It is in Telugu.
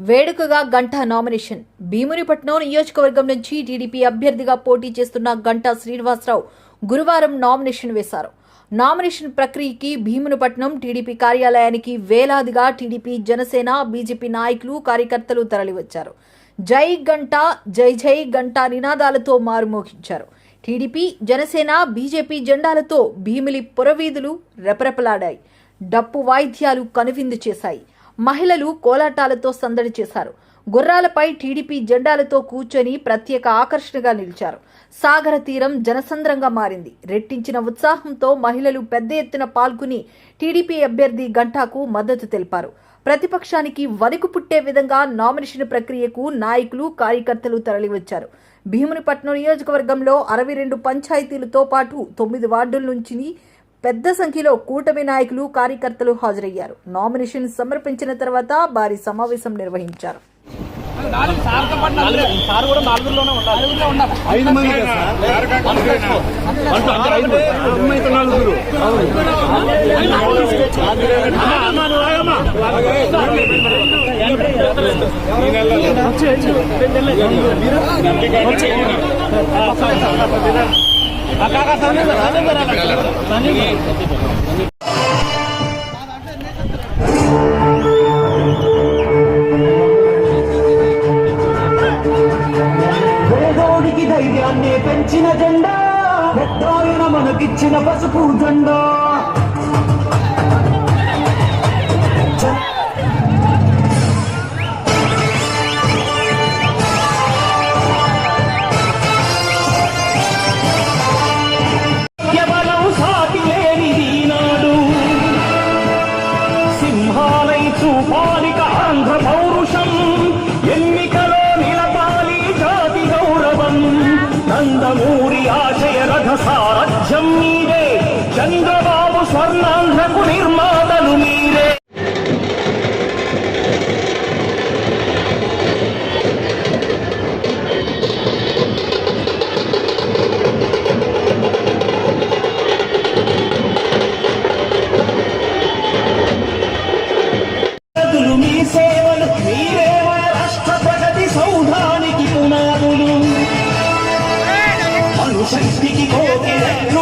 వేడుకగా గంటా నామినేషన్. భీమునిపట్నం నియోజకవర్గం నుంచి టీడీపీ అభ్యర్థిగా పోటీ చేస్తున్న గంటా శ్రీనివాసరావు గురువారం నామినేషన్ వేశారు. నామినేషన్ ప్రక్రియకి భీమునిపట్నం టీడీపీ కార్యాలయానికి వేలాదిగా టీడీపీ జనసేన బీజేపీ నాయకులు కార్యకర్తలు తరలివచ్చారు. జై గంటా జై జై గంటా నినాదాలతో మారుమోగించారు టీడీపీ జనసేన బీజేపీ జెండాలతో భీమిలి పురవీధులు రెపరెపలాడాయి. డప్పు వాయిద్యాలు కనువిందు చేశాయి. మహిళలు కోలాటాలతో సందడి చేశారు. గుర్రాలపై టీడీపీ జెండాలతో కూర్చొని ప్రత్యేక ఆకర్షణగా నిలిచారు. సాగర తీరం జనసంద్రంగా మారింది. రెట్టించిన ఉత్సాహంతో మహిళలు పెద్ద ఎత్తున పాల్గొని టీడీపీ అభ్యర్థి గంటాకు మద్దతు తెలిపారు. ప్రతిపక్షానికి వణుకు పుట్టే విధంగా నామినేషన్ ప్రక్రియకు నాయకులు కార్యకర్తలు తరలివచ్చారు. భీమునిపట్నం నియోజకవర్గంలో అరవై రెండు పంచాయతీలతో పాటు తొమ్మిది వార్డుల నుంచి పెద్ద సంఖ్యలో కూటమి నాయకులు కార్యకర్తలు హాజరయ్యారు నామినేషన్ సమర్పించిన తర్వాత భారీ సమావేశం నిర్వహించారు సార్ కూడా నాలుగులోనే ఉండాలి ఐదు మంది కదా సార్ అంటే అందరూ ఐదు అమ్మాయితో నలుగురు అమ్మా, అమ్మా, నువ్వు ఆగమ్మా. ఆ కాకా Sunny sir, Sunny sir, Sunny sir. పేదోడికి ధైర్యాన్ని పెంచిన జెండా పెద్దాయన మనకిచ్చిన పసుపు జెండా మీరే. చంద్రబాబు స్వర్ణాంధ్రకు నిర్మాతలు మీరే.